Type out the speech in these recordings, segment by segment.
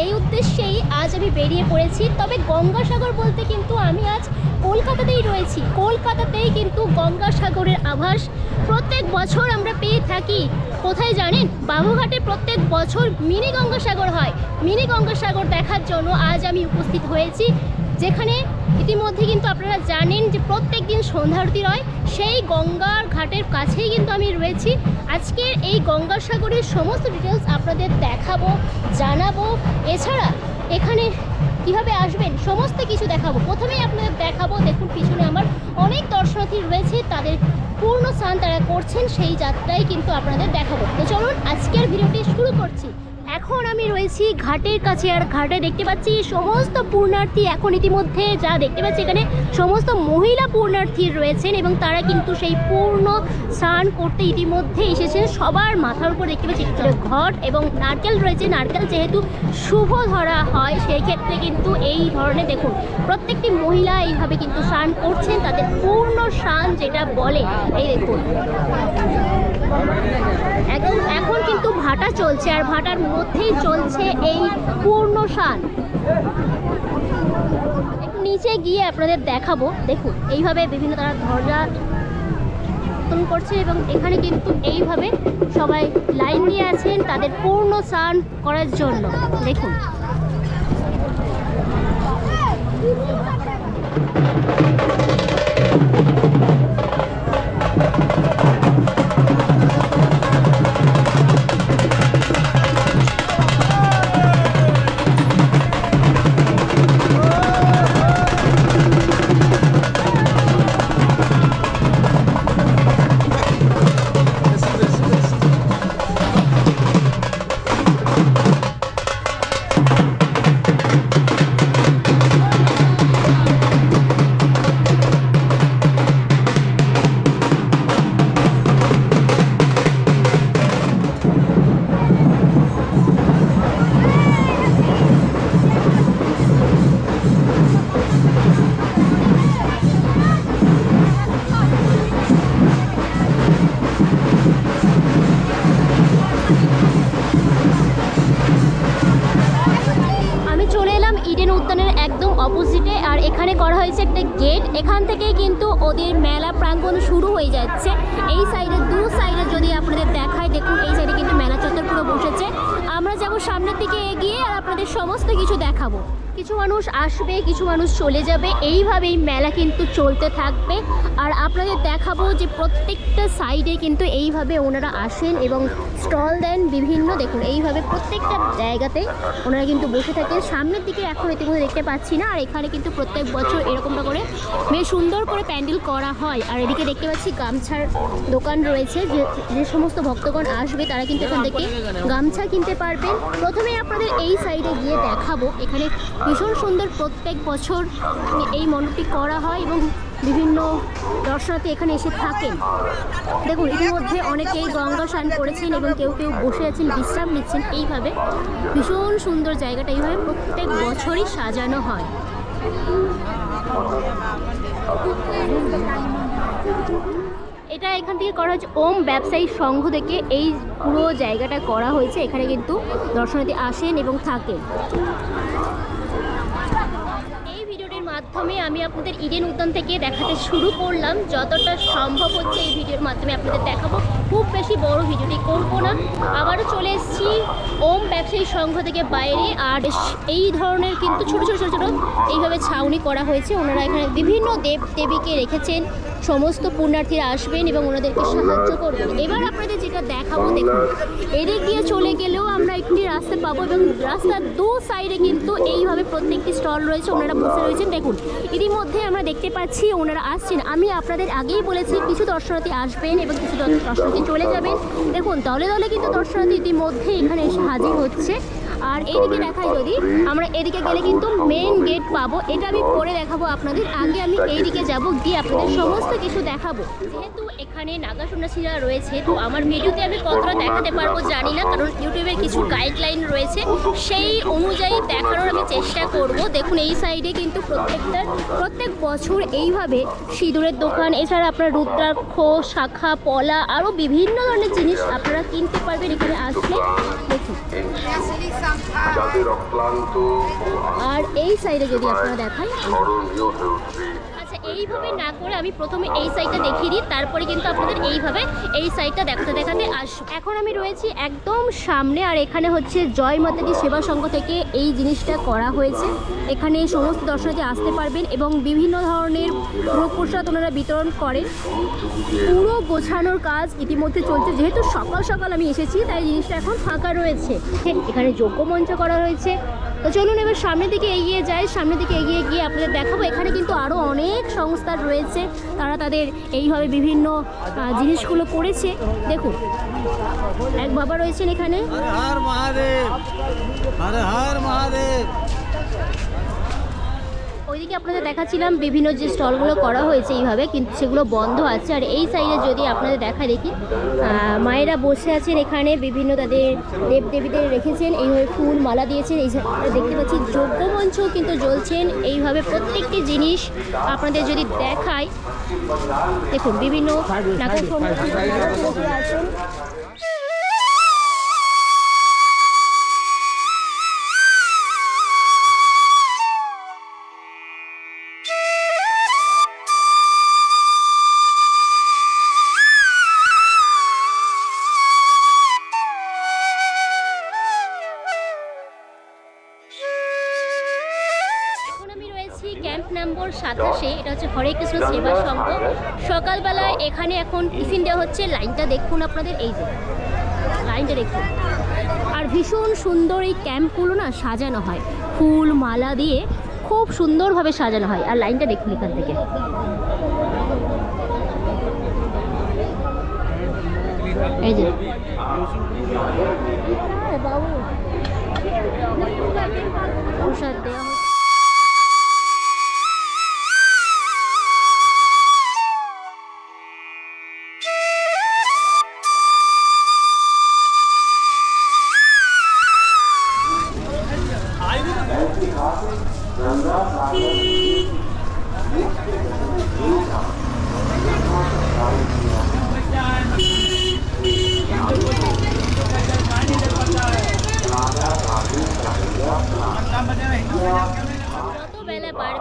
সেই উদ্দেশ্যেই আজ আমি বেরিয়ে পড়েছি। তবে গঙ্গাসাগর বলতে কিন্তু আমি আজ কলকাতাতেই রয়েছি। কলকাতাতেই কিন্তু গঙ্গাসাগরের আভাস প্রত্যেক বছর আমরা পেয়ে থাকি। কোথায় জানেন? বাবুঘাটে প্রত্যেক বছর মিনি গঙ্গাসাগর হয়। মিনি গঙ্গাসাগর দেখার জন্য আজ আমি উপস্থিত হয়েছি, যেখানে ইতিমধ্যে কিন্তু আপনারা জানেন যে প্রত্যেক দিন সন্ধ্যা আরতি হয়, সেই গঙ্গার ঘাটের কাছেই কিন্তু আমি রয়েছি। আজকের এই গঙ্গাসাগরের সমস্ত ডিটেলস আপনাদের দেখাবো, জানাব। এছাড়া এখানে কীভাবে আসবেন, সমস্ত কিছু দেখাবো। প্রথমেই আপনাদের দেখাবো, দেখুন পিছনে আমার অনেক দর্শনার্থী রয়েছে, তাদের পূর্ণ স্নান তারা করছেন, সেই যাত্রাই কিন্তু আপনাদের দেখাবো। তো চলুন আজকের ভিডিওটি শুরু করছি। এখন আমি রয়েছি ঘাটের কাছে, আর ঘাটে দেখতে পাচ্ছি সমস্ত পূর্ণার্থী এখন ইতিমধ্যে যা দেখতে পাচ্ছি এখানে, সমস্ত মহিলা পূর্ণার্থী রয়েছেন এবং তারা কিন্তু সেই পূর্ণ স্নান করতে ইতিমধ্যে এসেছেন। সবার মাথার উপর দেখতে পাচ্ছি ঘট এবং নারকেল রয়েছে। নারকেল যেহেতু শুভ ধরা হয়, সেই ক্ষেত্রে কিন্তু এই ধরনের দেখুন, প্রত্যেকটি মহিলা এইভাবে কিন্তু স্নান করছেন, তাদের পূর্ণ স্নান যেটা বলে, এই দেখুন। এখন কিন্তু ভাটা চলছে আর ভাটার মধ্যেই চলছে এই পূর্ণ একটু নিচে গিয়ে আপনাদের দেখাবো। দেখুন, এইভাবে বিভিন্ন তারা ধ্বজা উত্তোলন করছে এবং এখানে কিন্তু এইভাবে সবাই লাইন দিয়ে আছেন তাদের পূর্ণ স্নান করার জন্য। দেখুন। ওদের মেলা প্রাঙ্গণ শুরু হয়ে যাচ্ছে। এই সাইডে দু সাইডে যদি আপনাদের দেখায়, দেখুন এই সাইডে কিন্তু মেলা চত্বর পুরো বসেছে। আমরা যাব সামনের দিকে এগিয়ে আর আপনাদের সমস্ত কিছু দেখাবো। কিছু মানুষ আসবে, কিছু মানুষ চলে যাবে। এইভাবেই মেলা কিন্তু চলতে থাকবে। আর আপনাদের দেখাবো যে প্রত্যেকটা সাইডে কিন্তু এইভাবে ওনারা আসেন এবং স্টল দেন বিভিন্ন। দেখুন, এইভাবে প্রত্যেকটা জায়গাতে ওনারা কিন্তু বসে থাকেন। সামনের দিকে এখন ইতিমধ্যে দেখতে পাচ্ছি না, আর এখানে কিন্তু প্রত্যেক বছর এরকমটা করে বেশ সুন্দর করে প্যান্ডেল করা হয়। আর এদিকে দেখতে পাচ্ছি গামছার দোকান রয়েছে, যে যে সমস্ত ভক্তগণ আসবে তারা কিন্তু এখান থেকে গামছা কিনতে পারবেন। প্রথমে আপনাদের এই সাইডে গিয়ে দেখাবো। এখানে ভীষণ সুন্দর প্রত্যেক বছর এই মণ্ডপটি করা হয় এবং বিভিন্ন দর্শনার্থী এখানে এসে থাকেন। দেখুন, ইতিমধ্যে অনেকেই গঙ্গা স্নান করেছেন এবং কেউ কেউ বসে আছেন, বিশ্রাম নিচ্ছেন। এইভাবে ভীষণ সুন্দর জায়গাটা এইভাবে প্রত্যেক বছরই সাজানো হয়। এটা এখান থেকে করা হয়েছে ওম ব্যবসায়ী সংঘ থেকে। এই পুরো জায়গাটা করা হয়েছে। এখানে কিন্তু দর্শনার্থী আসেন এবং থাকেন। এই ভিডিওটির মাধ্যমে আমি আপনাদের ইডেন উদ্যান থেকে দেখাতে শুরু করলাম। যতটা সম্ভব হচ্ছে এই ভিডিওর মাধ্যমে আপনাদের দেখাবো। খুব বেশি বড় ভিডিওটি করব না। আবারও চলে এসেছি ওম ব্যবসায়ী সংঘ থেকে বাইরে। আর এই ধরনের কিন্তু ছোট ছোট ছোট ছোট এইভাবে ছাউনি করা হয়েছে। ওনারা এখানে বিভিন্ন দেব দেবীকে রেখেছেন। সমস্ত পুণ্যার্থীরা আসবেন এবং ওনাদেরকে সাহায্য করবেন। এবার আপনাদের যেটা দেখাবো, দেখুন। এদিক দিয়ে চলে গেলেও আমরা একটি রাস্তা পাবো এবং রাস্তার দু সাইডে কিন্তু এইভাবে প্রত্যেকটি স্টল রয়েছে, ওনারা বসে রয়েছেন। দেখুন, ইতিমধ্যে আমরা দেখতে পাচ্ছি ওনারা আসছেন। আমি আপনাদের আগেই বলেছি, কিছু দর্শনার্থী আসবেন এবং কিছু দর্শনার্থী চলে যাবেন। দেখুন, দলে দলে কিন্তু দর্শনার্থী ইতিমধ্যে এখানে এসে হাজির হচ্ছে। আর এইদিকে দেখাই যদি আমরা এদিকে গেলে কিন্তু মেন গেট পাবো এটা আমি পরে দেখাবো আপনাদের আগে আমি এইদিকে যাব গিয়ে আপনাদের সমস্ত কিছু দেখাবো যেহেতু এখানে নাগা সন্ন্যাসীরা রয়েছে তো আমার ভিডিওতে আমি কতটা দেখাতে পারব জানি না কারণ ইউটিউবের কিছু গাইডলাইন রয়েছে সেই অনুযায়ী দেখানোর আমি চেষ্টা করব দেখুন এই সাইডে কিন্তু প্রত্যেকটা প্রত্যেক বছর এইভাবে সিঁদুরের দোকান এছাড়া আপনার রুদ্রাক্ষ শাখা পলা আরও বিভিন্ন ধরনের জিনিস আপনারা কিনতে পারবেন এখানে আসলে দেখুন আর এই সাইডে যদি আপনারা দেখেন স্মরণীয় হয়ে উঠবে। এইভাবে না করে আমি প্রথমে এই সাইডটা দেখিয়ে দিই, তারপরে কিন্তু আপনাদের এইভাবে এই সাইডটা দেখাতে দেখাতে আসব। এখন আমি রয়েছি একদম সামনে, আর এখানে হচ্ছে জয় মাতাজি সেবা সংঘ থেকে এই জিনিসটা করা হয়েছে। এখানে সমস্ত দর্শনার্থী আসতে পারবেন এবং বিভিন্ন ধরনের ভোগ প্রসাদ ওনারা বিতরণ করেন। পুরো গোছানোর কাজ ইতিমধ্যে চলছে, যেহেতু সকাল সকাল আমি এসেছি, তাই জিনিসটা এখন ফাঁকা রয়েছে। এখানে যোগ্য মঞ্চ করা রয়েছে তো চলুন এবার সামনের দিকে এগিয়ে যাই। সামনের দিকে এগিয়ে গিয়ে আপনাদের দেখাবো, এখানে কিন্তু আরও অনেক সংস্থা রয়েছে। তারা তাদের এইভাবে বিভিন্ন জিনিসগুলো করেছে। দেখুন, এক বাবা রয়েছেন এখানে। ওইদিকে আপনাদের দেখাচ্ছিলাম বিভিন্ন যে স্টলগুলো করা হয়েছে এইভাবে কিন্তু সেগুলো বন্ধ আছে আর এই সাইডে যদি আপনাদের দেখা দেখি মায়েরা বসে আছেন এখানে বিভিন্ন তাদের দেবদেবীদের রেখেছেন এইভাবে ফুল মালা দিয়েছেন এই দেখতে পাচ্ছি যজ্ঞমঞ্চও কিন্তু জ্বলছেন এইভাবে প্রত্যেকটি জিনিস আপনাদের যদি দেখায় দেখুন বিভিন্ন নাগর আছেন সাতাশে এটা হচ্ছে হরে কৃষ্ণ সেবা সংঘ সকালবেলায় এখানে এখন টিফিন দেওয়া হচ্ছে লাইনটা দেখুন আপনাদের এই যে। লাইনটা দেখুন। আর ভীষণ সুন্দর এই ক্যাম্পগুলো না সাজানো হয়। ফুল মালা দিয়ে খুব সুন্দরভাবে সাজানো হয়। আর লাইনটা দেখুন এখান থেকে। এই যে। প্রসাদ দেওয়া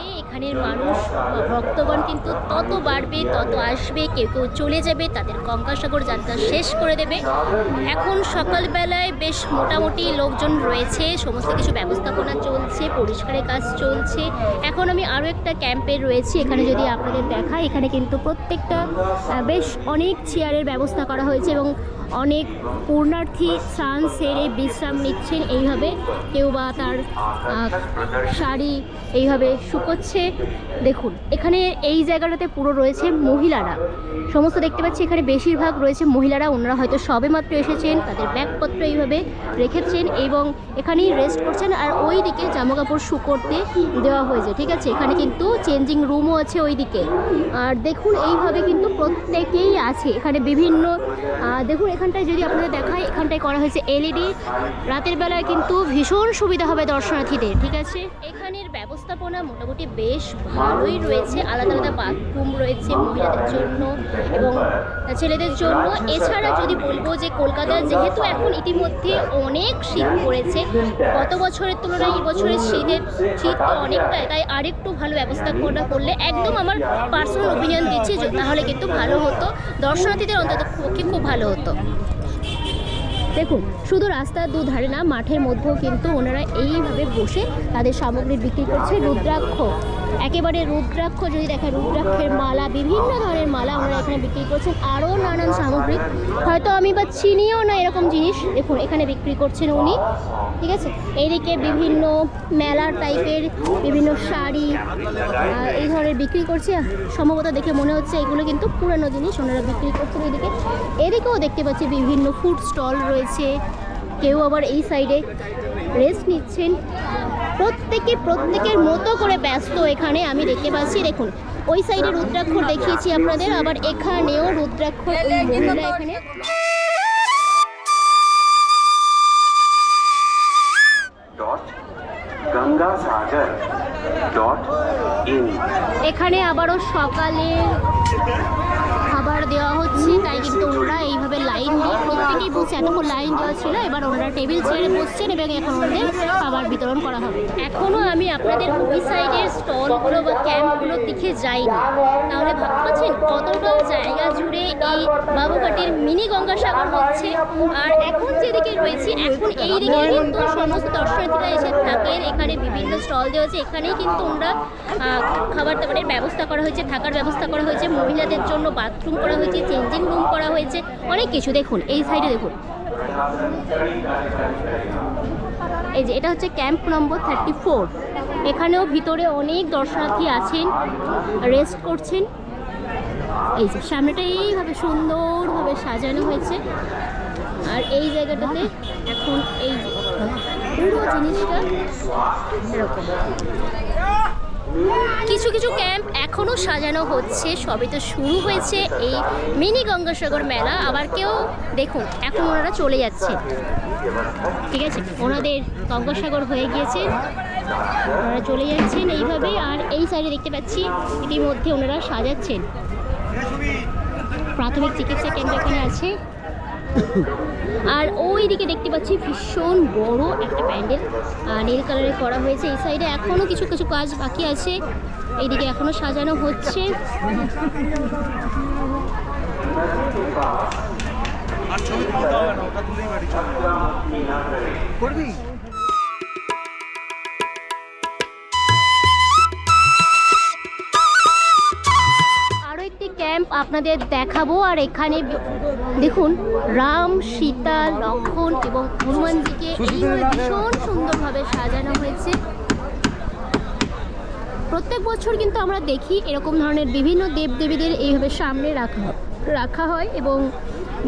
বাড়বে এখানের মানুষ ভক্তগণ কিন্তু তত বাড়বে, তত আসবে, কেউ কেউ চলে যাবে, তাদের গঙ্গাসাগর যাত্রা শেষ করে দেবে। এখন সকালবেলায় বেশ মোটামুটি লোকজন রয়েছে, সমস্ত কিছু ব্যবস্থাপনা চলছে, পরিষ্কারের কাজ চলছে। এখন আমি আরও একটা ক্যাম্পে রয়েছি, এখানে যদি আপনাদের দেখাই, এখানে কিন্তু প্রত্যেকটা বেশ অনেক চেয়ারের ব্যবস্থা করা হয়েছে এবং অনেক পূর্ণার্থী স্নান সেরে বিশ্রাম নিচ্ছেন এইভাবে। কেউ বা তার শাড়ি এইভাবে শুকোচ্ছে। দেখুন, এখানে এই জায়গাটাতে পুরো রয়েছে মহিলারা। সমস্ত দেখতে পাচ্ছি এখানে বেশিরভাগ রয়েছে মহিলারা। ওনারা হয়তো সবে মাত্র এসেছেন, তাদের ব্যাগপত্র এইভাবে রেখেছেন এবং এখানেই রেস্ট করছেন। আর ওই দিকে জামা কাপড় শুকোতে দেওয়া হয়েছে, ঠিক আছে? এখানে কিন্তু চেঞ্জিং রুমও আছে ওই দিকে আর দেখুন, এইভাবে কিন্তু প্রত্যেকেই আছে। এখানে বিভিন্ন দেখুন এখানটায় যদি আপনাদের দেখায় এখানটায় করা হয়েছে এলইডি রাতের বেলায় কিন্তু ভীষণ সুবিধা হবে দর্শনার্থীদের, ঠিক আছে? এখানের ব্যবস্থাপনা মোটামুটি বেশ ভালোই রয়েছে। আলাদা আলাদা বাথরুম রয়েছে মহিলাদের জন্য এবং ছেলেদের জন্য। এছাড়া যদি বলব যে কলকাতায় যেহেতু এখন ইতিমধ্যে অনেক শীত পড়েছে, গত বছরের তুলনায় এই বছরের শীতের শীত তো অনেকটাই, তাই আরেকটু ভালো ব্যবস্থাপনা করলে একদম আমার পার্সোনাল ওপিনিয়ন দিচ্ছি তাহলে কিন্তু ভালো হতো। দর্শনার্থীদের অন্তত পক্ষে খুব ভালো হতো। দেখুন, শুধু রাস্তার দুধারে না, মাঠের মধ্যেও কিন্তু ওনারা এইভাবে বসে তাদের সামগ্রী বিক্রি করছে রুদ্রাক্ষ। একেবারে রুদ্রাক্ষ, যদি দেখা রুদ্রাক্ষের মালা, বিভিন্ন ধরনের মালা ওনারা এখানে বিক্রি করছেন, আরও নানান সামগ্রী। হয়তো আমি বা চিনিও না এরকম জিনিস। দেখুন, এখানে বিক্রি করছেন উনি, ঠিক আছে? এইদিকে বিভিন্ন মেলার টাইপের বিভিন্ন শাড়ি এই ধরনের বিক্রি করছে। সম্ভবত দেখে মনে হচ্ছে এগুলো কিন্তু পুরানো জিনিস ওনারা বিক্রি করছেন এদিকে। এদিকেও দেখতে পাচ্ছি বিভিন্ন ফুড স্টল রয়েছে। কেউ আবার এই সাইডে রেস্ট নিচ্ছেন। প্রত্যেকে প্রত্যেকের মতো করে ব্যস্ত এখানে আমি দেখতে পাচ্ছি। দেখুন ওই সাইডে রুদ্রাক্ষর দেখিয়েছি আপনাদের আবার এখানেও রুদ্রাক্ষর এখানে। এখানে আবারও সকালে দেওয়া হচ্ছে, তাই কিন্তু ওনারা এইভাবে লাইন দিয়ে প্রত্যেকেই বসে, এতক্ষণ লাইন দেওয়া ছিল, এবার ওনারা টেবিল ছেড়ে বসছেন এবং এখন ওনাদের খাবার বিতরণ করা হবে। এখনও আমি আপনাদের ওই সাইডের স্টলগুলো বা ক্যাম্পগুলোর দিকে যাইনি। তাহলে ভাবছেন কতটা জায়গা জুড়ে এই বাবুঘাটের মিনি গঙ্গাসাগর হচ্ছে? আর এখন যেদিকে রয়েছে, এখন এই দিকে কিন্তু সমস্ত দর্শনার্থীরা এসে থাকেন। এখানে বিভিন্ন স্টল দেওয়া হয়েছে এখানেই কিন্তু ওনারা খাবার দাবারের ব্যবস্থা করা হয়েছে, থাকার ব্যবস্থা করা হয়েছে। মহিলাদের জন্য বাথরুম করা হয়েছে, চেঞ্জিং রুম করা হয়েছে, অনেক কিছু। দেখুন, এই সাইডে দেখুন। এই যে, এটা হচ্ছে ক্যাম্প নম্বর থার্টি ফোর এখানেও ভিতরে অনেক দর্শনার্থী আছেন রেস্ট করছেন। এই যে, সামনেটা এইভাবে সুন্দরভাবে সাজানো হয়েছে। আর এই জায়গাটাতে এখন এই পুরো জিনিসটা এরকম। কিছু কিছু ক্যাম্প এখনও সাজানো হচ্ছে। সবে তো শুরু হয়েছে এই মিনি গঙ্গাসাগর মেলা। আবার কেউ, দেখুন, এখন ওনারা চলে যাচ্ছে ঠিক আছে? ওনাদের গঙ্গাসাগর হয়ে গিয়েছে। ওনারা চলে যাচ্ছেন এইভাবে আর এই সাইডে দেখতে পাচ্ছি, ইতিমধ্যে ওনারা সাজাচ্ছেন। প্রাথমিক চিকিৎসা কেন্দ্র এখানে আছে। আর ওই দিকে দেখতে পাচ্ছি ভীষণ বড় একটা প্যান্ডেল নীল কালারে করা হয়েছে। এই সাইডে এখনও কিছু কিছু কাজ বাকি আছে। এইদিকে এখনও সাজানো হচ্ছে। করবি? ক্যাম্প আপনাদের দেখাবো আর এখানে দেখুন রাম সীতা লক্ষণ এবং হনুমানজিকে এইভাবে ভীষণ সুন্দরভাবে সাজানো হয়েছে। প্রত্যেক বছর কিন্তু আমরা দেখি এরকম ধরনের বিভিন্ন দেবদেবীদের এইভাবে সামনে রাখা রাখা হয় এবং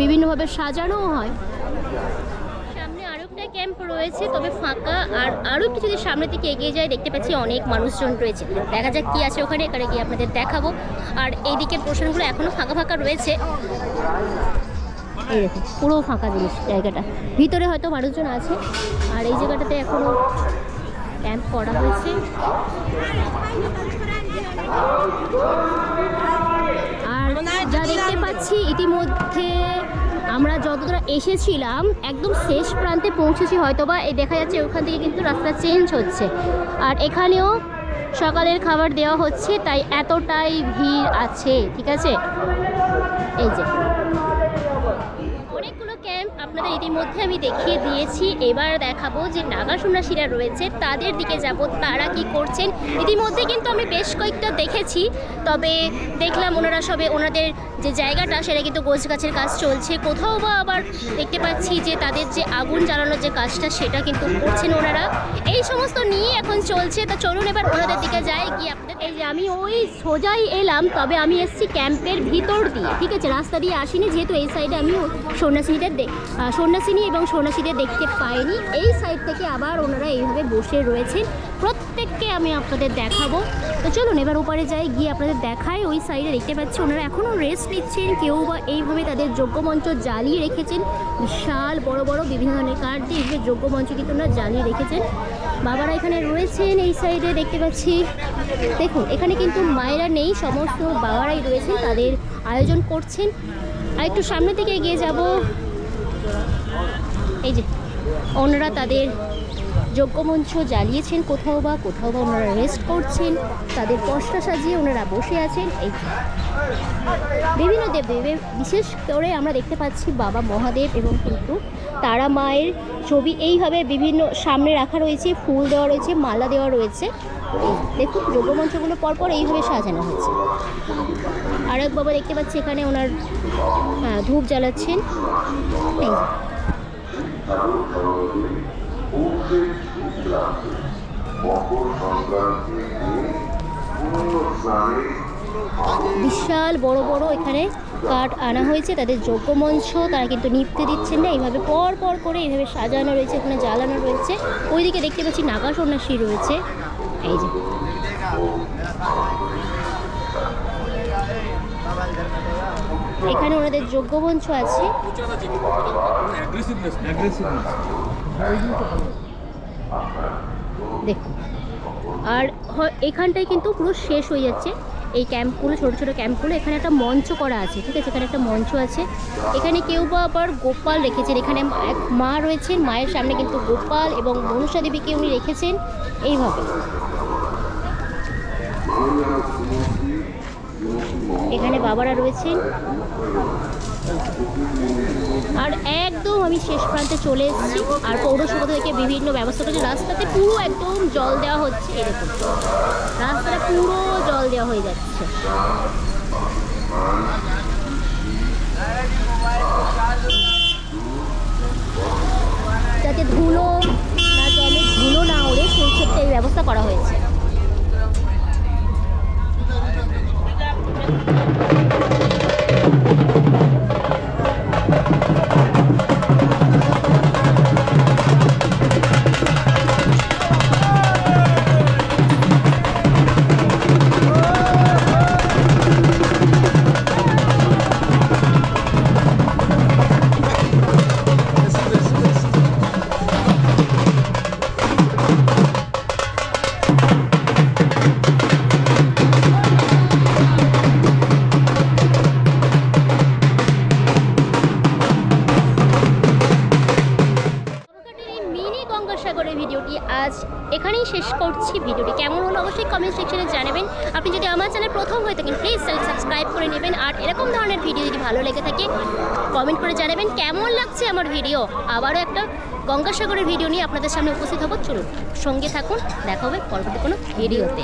বিভিন্নভাবে সাজানোও হয়। একটা ক্যাম্প রয়েছে, তবে ফাঁকা। আর আরও একটু যদি সামনে থেকে এগিয়ে যায় দেখতে পাচ্ছি অনেক মানুষজন রয়েছে। দেখা যাক কি আছে ওখানে, এখানে গিয়ে আপনাদের দেখাবো। আর এই দিকের পোর্শনগুলো এখনও ফাঁকা ফাঁকা রয়েছে। পুরো ফাঁকা জিনিস জায়গাটা। ভিতরে হয়তো মানুষজন আছে। আর এই জায়গাটাতে এখনও ক্যাম্প করা হয়েছে। আর যা দেখতে পাচ্ছি, ইতিমধ্যে এসেছিলাম, একদম শেষ প্রান্তে পৌঁছেছি হয়তোবা। এই দেখা যাচ্ছে ওখান থেকে কিন্তু রাস্তা চেঞ্জ হচ্ছে। আর এখানেও সকালের খাবার দেওয়া হচ্ছে, তাই এতটাই ভিড় আছে, ঠিক আছে? এই যে। আপনাদের ইতিমধ্যে আমি দেখিয়ে দিয়েছি। এবার দেখাবো যে নাগা সন্ন্যাসীরা রয়েছে, তাদের দিকে যাব, তারা কি করছেন? ইতিমধ্যে কিন্তু আমি বেশ কয়েকটা দেখেছি, তবে দেখলাম ওনারা সবে ওনাদের যে জায়গাটা, সেটা কিন্তু গোছ গাছের কাজ চলছে। কোথাও বা আবার দেখতে পাচ্ছি যে তাদের যে আগুন জ্বালানোর যে কাজটা, সেটা কিন্তু করছেন ওনারা। এই সমস্ত নিয়ে এখন চলছে, তা চলুন এবার ওনাদের দিকে যাই, গিয়ে আপনাদের এই যে আমি ওই সোজাই এলাম, তবে আমি এসেছি ক্যাম্পের ভিতর দিয়ে, ঠিক আছে? রাস্তা দিয়ে আসিনি, যেহেতু এই সাইডে আমি সন্ন্যাসীদের সন্ন্যাসিনী এবং সন্ন্যাসীদের দেখতে পাইনি। এই সাইড থেকে আবার ওনারা এইভাবে বসে রয়েছেন। প্রত্যেককে আমি আপনাদের দেখাবো। তো চলুন, এবার ওপারে যাই, গিয়ে আপনাদের দেখাই। ওই সাইডে দেখতে পাচ্ছি ওনারা এখনও রেস্ট নিচ্ছেন। কেউ বা এইভাবে তাদের যজ্ঞমঞ্চ জ্বালিয়ে রেখেছেন। বিশাল, বড় বড় বিভিন্ন ধরনের কাঠ দিয়ে এইভাবে যজ্ঞমঞ্চ কিন্তু ওনারা জ্বালিয়ে রেখেছেন। বাবারা এখানে রয়েছেন এই সাইডে দেখতে পাচ্ছি। দেখুন, এখানে কিন্তু মায়েরা নেই, সমস্ত বাবারাই রয়েছেন, তাদের আয়োজন করছেন। আর একটু সামনে থেকে এগিয়ে যাব। এই যে ওনারা তাদের যজ্ঞমঞ্চ জ্বালিয়েছেন কোথাও বা কোথাও বা ওনারা রেস্ট করছেন, তাদের পশটা সাজিয়ে ওনারা বসে আছেন, এই। বিভিন্ন দেবদেবীর বিশেষ করে আমরা দেখতে পাচ্ছি বাবা মহাদেব এবং কিন্তু তারা মায়ের ছবি এইভাবে বিভিন্ন সামনে রাখা রয়েছে, ফুল দেওয়া রয়েছে, মালা দেওয়া রয়েছে। দেখুন, যজ্ঞমঞ্চগুলো পরপর এইভাবে সাজানো হয়েছে। আর এক বাবা দেখতে পাচ্ছি এখানে ওনার ধূপ জ্বালাচ্ছেন। মকর সংক্রান্তি বিশাল বড় বড় এখানে কাঠ আনা হয়েছে, তাদের যোগ্য মঞ্চ তারা কিন্তু নিপতে দিচ্ছেন না, এইভাবে পর পর করে এইভাবে সাজানো রয়েছে, এখানে জ্বালানো রয়েছে। ওইদিকে দেখতে পাচ্ছি নাগা সন্ন্যাসী রয়েছে। এই যে। এখানে ওনাদের যোগ্য মঞ্চ আছে দেখুন। আর এখানটায় কিন্তু পুরো শেষ হয়ে যাচ্ছে। এই ক্যাম্পগুলো ছোটো ছোটো ক্যাম্পগুলো এখানে একটা মঞ্চ করা আছে ঠিক আছে? এখানে একটা মঞ্চ আছে। এখানে কেউ বা আবার গোপাল রেখেছেন। এখানে এক মা রয়েছেন। মায়ের সামনে কিন্তু গোপাল এবং মনুষা দেবীকে উনি রেখেছেন। এইভাবে। এখানে বাবারা রয়েছেন। আর একদম আমি শেষ প্রান্তে চলে এসেছি। আর পৌরসভা থেকে বিভিন্ন ব্যবস্থা করেছে। রাস্তাতে পুরো একদম জল দেওয়া হচ্ছে এরকম। রাস্তাটা পুরো জল দেওয়া হয়ে যাচ্ছে। যাতে ধুলো এরকম ধরনের ভিডিও যদি ভালো লেগে থাকে কমেন্ট করে জানাবেন কেমন লাগছে আমার ভিডিও আবারও একটা গঙ্গাসাগরের ভিডিও নিয়ে আপনাদের সামনে উপস্থিত হব। চলুন, সঙ্গে থাকুন, দেখা হবে পরবর্তী কোনো ভিডিওতে